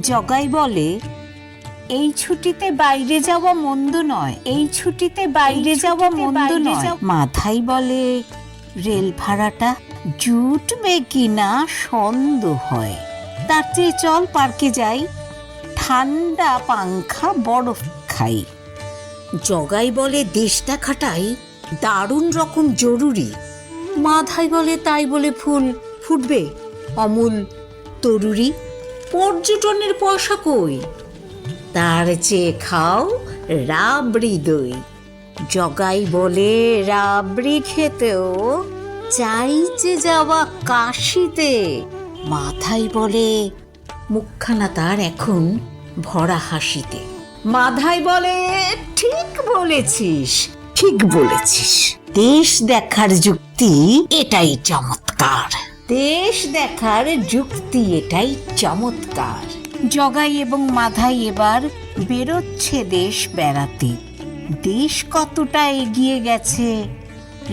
জগাই বলে এই ছুটিতে বাইরে যাওয়া মন্দ নয় এই ছুটিতে বাইরে যাওয়া মন্দ নয়। মাথায় বলে রেল ভাড়াটা জুটবে কিনা সন্দেহ হয়। তার চেয়ে চল পার্কে যাই ঠান্ডা পাংখা বরফ খাই। জগাই বলে দেশটা খাটাই দারুণ রকম জরুরি। মাথায় বলে তাই বলে ফুল ফুটবে অমূল তরুরি। পর্যটনের পয়সা কই? তার চেয়ে খাও রাবড়ি দই। জগাই বলে রাবড়ি খেতেও চাইছে যাওয়া কাশিতে। মাথায় বলে, মুখখানা তার এখন ভরা হাসিতে। মাথায় বলে, ঠিক বলেছিস ঠিক বলেছিস। দেশ দেখার যুক্তি এটাই চমৎকার। দেশ দেখার যুক্তি এটাই চমৎকার। জগাই এবং মাধাই এবার বেরোচ্ছে দেশ বেড়াতে। দেশ কতটা এগিয়ে গেছে,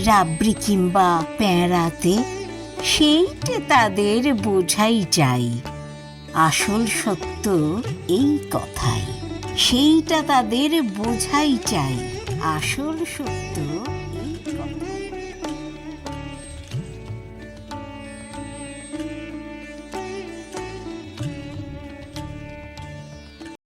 রাবড়ি কিংবা প্যাঁড়াতে সেইটে তাদের বোঝাই চাই আসল সত্য এই কথাই, সেইটা তাদের বোঝাই চাই আসল সত্য